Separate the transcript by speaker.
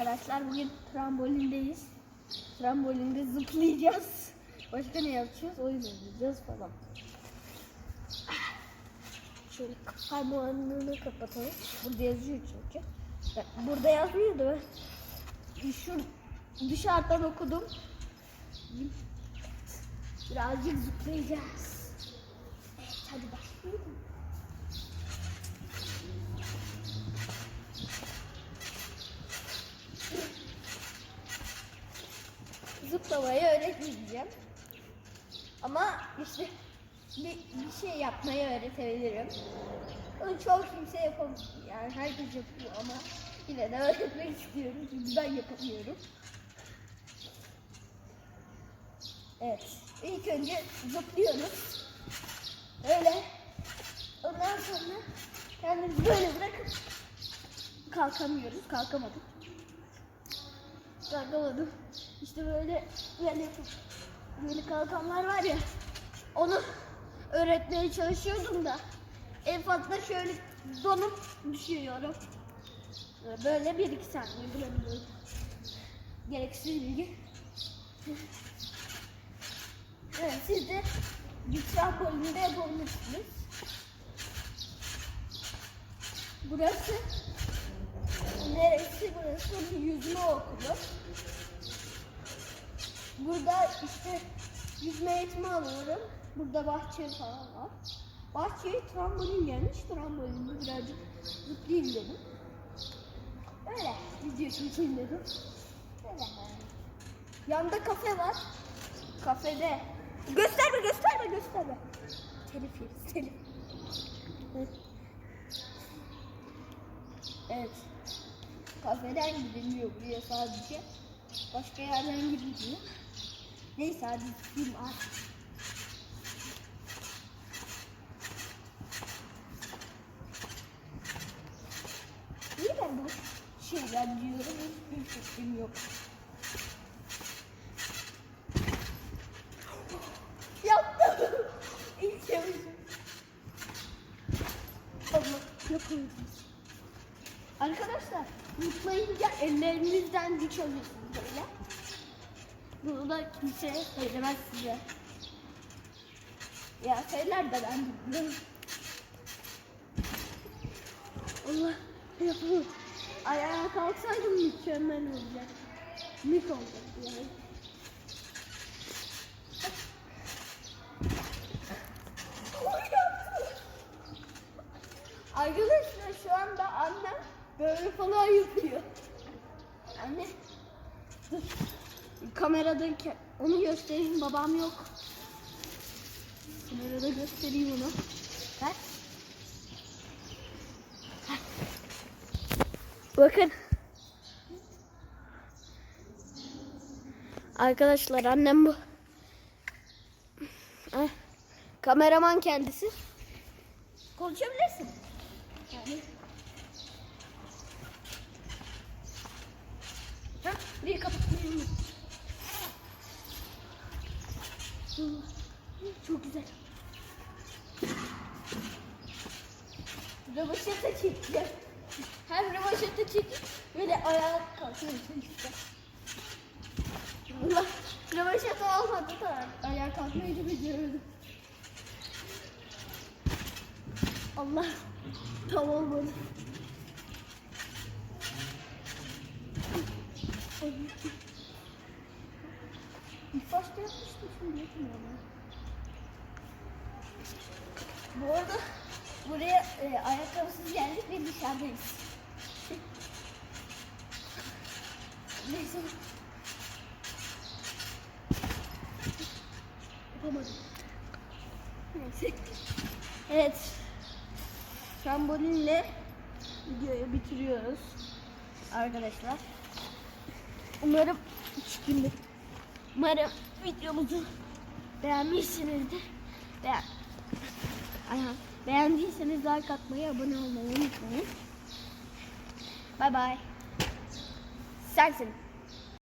Speaker 1: arkadaşlar. Bugün trambolindeyiz. Trambolinde zıplayacağız. Başka ne yapacağız? Oyun oynayacağız falan. Şöyle parmağını kapatalım. Burada yazıyor çünkü. Burada yazmıyor da ben şu dışarıdan okudum. Birazcık zıplayacağız. Evet hadi başlayalım. Zıplamayı öğretmeyeceğim. Ama işte bir, bir şey yapmayı öğretebilirim. Onu çoğu kimse yapamıyor. Yani herkes yapıyor ama yine de öğretmek istiyorum çünkü ben yapamıyorum. Evet. İlk önce zıplıyoruz. Öyle. Ondan sonra kendimizi böyle bırakıp kalkamıyoruz. Kalkamadık. Kalkamadım. İşte böyle böyle böyle kalkanlar var ya. Onu öğretmeye çalışıyordum da en fazla şöyle donup düşüyorum. Böyle bir iki saniye bulabiliyorum. Gereksiz bilgi. Evet siz de bir trambolinde yapabilirsiniz. Burası neresi? Burası yüzme okulu. Burada işte yüzme eğitimi alıyorum. Burada bahçe falan var. Bahçeye trambolin gelmiş. Trambolinde birazcık zıplayayım dedim. Öyle video çekeyim dedim. Öyle. Yanda kafe var. Kafede. Gösterme gösterme gösterme. Telif yeriz telif. Evet. Kafeden gidiliyor buraya sadece. Başka yerden gidiliyor. Neyse hadi film aç. Niye ben bu şeyler diyorum? Hiçbir fikrim yok. Yaptım. İlk yapışım. Allah yapıyoruz. Arkadaşlar zıplayınca ellerinizden güç alıyorsunuz böyle. Bunu da kimse söylemez size. Ya söyler de ben bilmiyorum. Allah yapıyorum. Ayağa kalksaydım mükemmel olacak. Mük olacak yani. Arkadaşlar şu anda annem böyle falan yapıyor. Anne dur. Kameradayken onu göstereyim babam yok. Kamerada göstereyim onu. Ver. Bakın. Arkadaşlar annem bu. Kameraman kendisi. Konuşabilirsin. Yani. Ha, bir kapatmayayım. Çok güzel. Rövaşata çekeceğim. Hem rövaşata çekip böyle ayağa kalkıyor işte. Allah, rövaşata olmadı da ayağa kalkmayı da beceriyordum. Allah, tam olmadı. Ay. İlk başta yapmıştım şimdi yapmıyorum. Bu arada buraya e, ayakkabısız geldik ve dışarıdayız. Neyse. Yapamadım. Neyse. Evet. Trambolinle videoyu bitiriyoruz. Arkadaşlar. Umarım şimdi umarım videomuzu beğenmişsinizdir. Beğen Aynen. Beğendiyseniz like atmayı, abone olmayı unutmayın. Bay bay. Sensin.